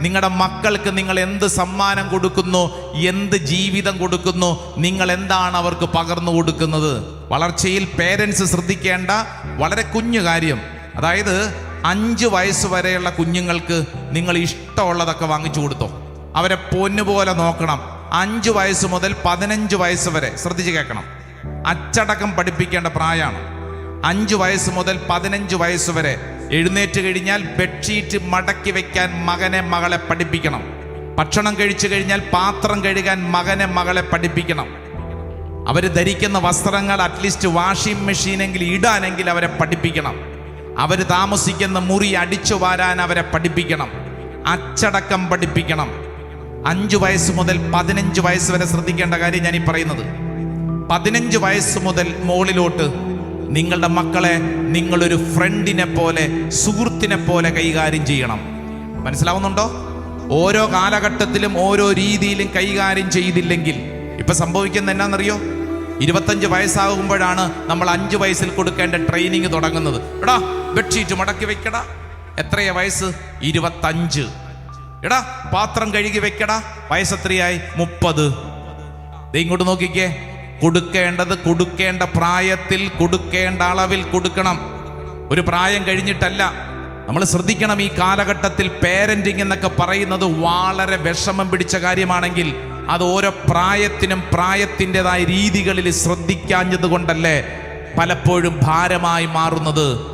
നിങ്ങളുടെ മക്കൾക്ക് നിങ്ങൾ എന്ത് സമ്മാനം കൊടുക്കുന്നു എന്ത് ജീവിതം കൊടുക്കുന്നു നിങ്ങൾ എന്താണ് അവർക്ക് പകർന്നു കൊടുക്കുന്നത്? വളർച്ചയിൽ പേരൻസ് ശ്രദ്ധിക്കേണ്ട വളരെ കുഞ്ഞു കാര്യം. അതായത് അഞ്ച് വയസ്സ് വരെയുള്ള കുഞ്ഞുങ്ങൾക്ക് നിങ്ങൾ ഇഷ്ടമുള്ളതൊക്കെ വാങ്ങിച്ചു കൊടുത്തോ. അവരെ പൊന്നുപോലെ നോക്കണം. അഞ്ച് വയസ്സ് മുതൽ പതിനഞ്ച് വയസ്സ് വരെ ശ്രദ്ധിച്ച് കേൾക്കണം. അച്ചടക്കം പഠിപ്പിക്കേണ്ട പ്രായമാണ്. അഞ്ച് വയസ്സ് മുതൽ പതിനഞ്ച് വയസ്സ് വരെ എഴുന്നേറ്റ് കഴിഞ്ഞാൽ ബെഡ്ഷീറ്റ് മടക്കി വെക്കാൻ മകനെ മകളെ പഠിപ്പിക്കണം. ഭക്ഷണം കഴിച്ചു കഴിഞ്ഞാൽ പാത്രം കഴുകാൻ മകനെ മകളെ പഠിപ്പിക്കണം. അവർ ധരിക്കുന്ന വസ്ത്രങ്ങൾ അറ്റ്ലീസ്റ്റ് വാഷിംഗ് മെഷീനെങ്കിൽ ഇടാനെങ്കിൽ അവരെ പഠിപ്പിക്കണം. അവർ താമസിക്കുന്ന മുറി അടിച്ചു വാരാൻ അവരെ പഠിപ്പിക്കണം. അച്ചടക്കം പഠിപ്പിക്കണം. അഞ്ചു വയസ്സ് മുതൽ പതിനഞ്ച് വയസ്സ് വരെ ശ്രദ്ധിക്കേണ്ട കാര്യം ഞാൻ ഈ പറയുന്നത്. പതിനഞ്ച് വയസ്സ് മുതൽ മുകളിലോട്ട് നിങ്ങളുടെ മക്കളെ നിങ്ങളൊരു ഫ്രണ്ടിനെ പോലെ സുഹൃത്തിനെ പോലെ കൈകാര്യം ചെയ്യണം. മനസ്സിലാവുന്നുണ്ടോ? ഓരോ കാലഘട്ടത്തിലും ഓരോ രീതിയിലും കൈകാര്യം ചെയ്തില്ലെങ്കിൽ ഇപ്പൊ സംഭവിക്കുന്ന എന്നാന്നറിയോ? ഇരുപത്തഞ്ച് വയസ്സാകുമ്പോഴാണ് നമ്മൾ അഞ്ച് വയസ്സിൽ കൊടുക്കേണ്ട ട്രെയിനിങ് തുടങ്ങുന്നത്. എടാ ബെഡ്ഷീറ്റ് മടക്കി വെക്കടാ. എത്രയാ വയസ്സ്? ഇരുപത്തഞ്ച്. എടാ പാത്രം കഴുകി വെക്കടാ. വയസ്സെത്രയായി മുപ്പത്. ഇങ്ങോട്ട് നോക്കിക്കേ. കൊടുക്കേണ്ടത് കൊടുക്കേണ്ട പ്രായത്തിൽ കൊടുക്കേണ്ട അളവിൽ കൊടുക്കണം. ഒരു പ്രായം കഴിഞ്ഞിട്ടല്ല. നമ്മൾ ശ്രദ്ധിക്കണം ഈ കാലഘട്ടത്തിൽ പേരന്റിങ് എന്നൊക്കെ പറയുന്നത് വളരെ വിഷമം പിടിച്ച കാര്യമാണെങ്കിൽ അത് ഓരോ പ്രായത്തിനും പ്രായത്തിന്റെതായ രീതികളിൽ ശ്രദ്ധിക്കാഞ്ഞതുകൊണ്ടല്ലേ പലപ്പോഴും ഭാരമായി മാറുന്നത്?